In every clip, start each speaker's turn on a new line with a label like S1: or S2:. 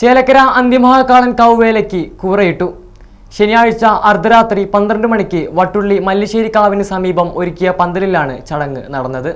S1: ചേലക്കര അന്തിമഹാകാളൻ കൗവേലയ്ക്ക് കൂറയിട്ടു. ശനിയാഴ്ച അർദ്ധരാത്രി പന്ത്രണ്ട് മണിക്ക് വട്ടുള്ളി മല്ലിശ്ശേരി കാവിന് സമീപം ഒരുക്കിയ പന്തലിലാണ് ചടങ്ങ് നടന്നത്.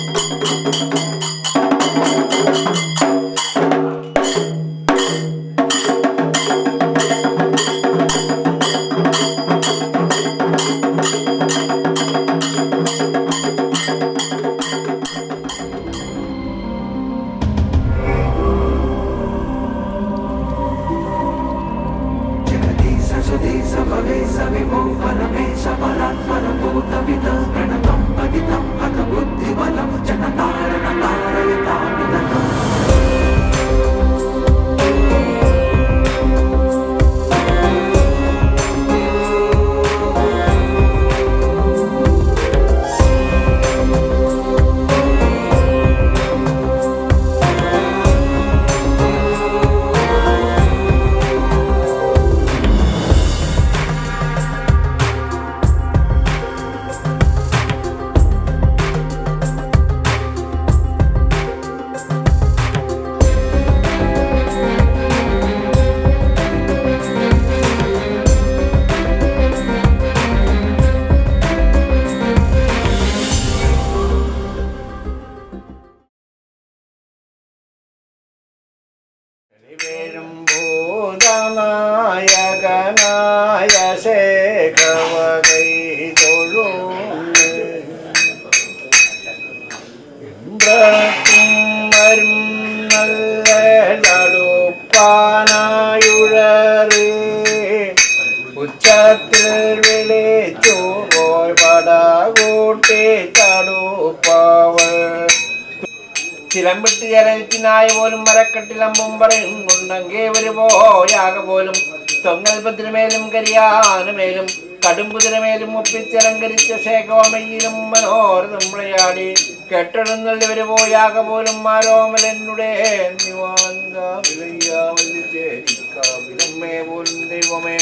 S2: thank
S3: you ഉച്ചത്തിൽ വിളിച്ചു പടകൂട്ടി തടുപ്പാവൾ ചിലമ്പിട്ട് ജലത്തിനായ പോലും മരക്കെട്ടിലമ്പും പറയും കൊണ്ടങ്കേ വരുപോയാക പോലും തൊങ്ങൽപത്തിനുമേലും കരിയാനുമേലും കടുംകുതിരമേലും ഒപ്പിച്ചലങ്കരിച്ച ശേഖോമയിലും മനോരഥം വിളയാടി കെട്ടിടുന്നള്ളി വരുപോയാക പോലും മാരോമലെന്നുടെ വിലമ്മേ പോലും ദൈവമേ.